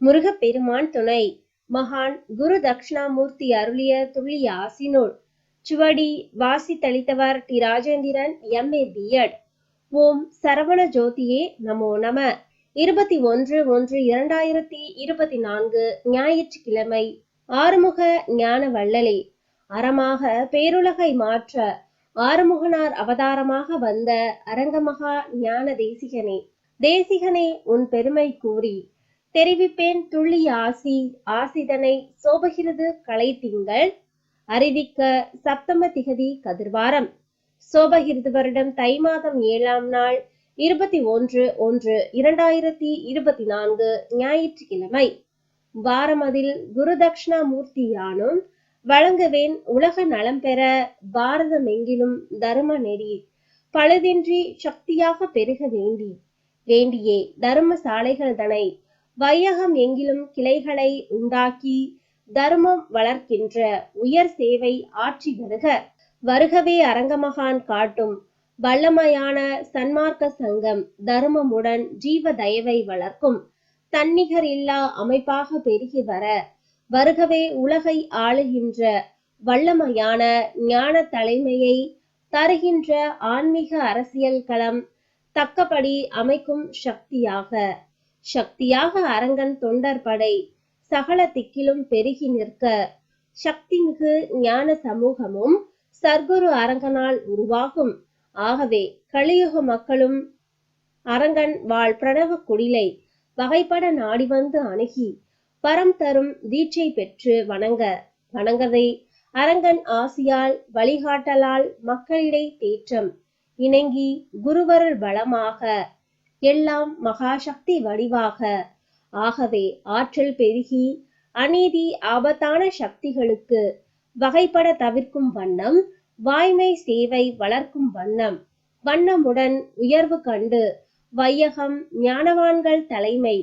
முருகப்பெருமான் துணை. மகான் குரு தட்சிணாமூர்த்தி அருளிய துள்ளிய ஆசினூல் சுவடி வாசித்தளித்தவர் டி ராஜேந்திரன் எம்ஏ பிஎட் ஓம் சரவண ஜோதியே நமோ நம. இருபத்தி ஒன்று ஒன்று இரண்டாயிரத்தி இருபத்தி நான்கு ஞாயிற்றுக்கிழமை ஆறுமுக ஞான வள்ளலே. அறமாக பேருலகை மாற்ற ஆறுமுகனார் அவதாரமாக வந்த அரங்கமகா ஞான தேசிகனே. தேசிகனே உன் பெருமை கூறி தெரிவிப்பேன் துள்ளி ஆசி ஆசிதனை சோபகிறது கலை திங்கள் அறிவிக்க சப்தம திகதி கதிர்வாரம். சோபகிருது வருடம் தை மாதம் ஏழாம் நாள் இருபத்தி ஒன்று ஒன்று இரண்டாயிரத்தி இருபத்தி நான்கு ஞாயிற்றுக்கிழமை. வாரமதில் குரு தட்சிணாமூர்த்தி யானும் வழங்குவேன் உலக நலம் பெற பாரதமெங்கிலும் தர்ம நெறி. பழுதின்றி சக்தியாக பெருக வேண்டி. வேண்டியே தர்ம சாலைகள் தனை வையகம் எங்கிலும் கிளைகளை உண்டாக்கி தர்மம் வளர்க்கின்ற உயர் சேவை ஆற்றி வருக. வருகவே அரங்கமகான் காட்டும் வல்லமையான சன்மார்க்க சங்கம் தர்மமுடன் ஜீவ தயவை வளர்க்கும். தன்னிகர் இல்லா அமைப்பாக பெருகி வர வருகவே உலகை ஆளுகின்ற வல்லமையான ஞான தலைமையை தருகின்ற ஆன்மீக அரசியல் களம் தக்கபடி அமைக்கும் சக்தியாக சக்தியாக அரங்கன் தொண்டர் படை சகல திக்கிலும் பெருகி நிற்க. சக்திமிகு ஞான சமூகமும் சர்க்குரு அரங்கனால் உருவாகும். ஆகவே கலியுக மக்களும் அரங்கன் வாழ் பிரணவ குடிலை வகைப்பட நாடி வந்து அணுகி பரம் தரும் தீட்சை பெற்று வணங்க. வணங்கதை அரங்கன் ஆசியால் வழிகாட்டலால் மக்களிடை தேற்றம் இணங்கி குருவருள் பலமாக எல்லாம் மகாசக்தி வடிவாக. ஆகவே ஆற்றல் பெருகி அநீதி ஆபத்தான சக்திகளுக்கு வகைப்பட தவிர்க்கும் வண்ணம் வாய்மை சேவை வளர்க்கும் வண்ணம் வண்ணமுடன் உயர்வு கண்டு வையகம் ஞானவான்கள் தலைமை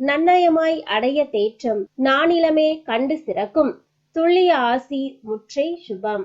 நன்னயமாய் அடைய தேற்றம் நானிலமே கண்டு சிறக்கும் துள்ளிய ஆசி முற்றை சுபம்.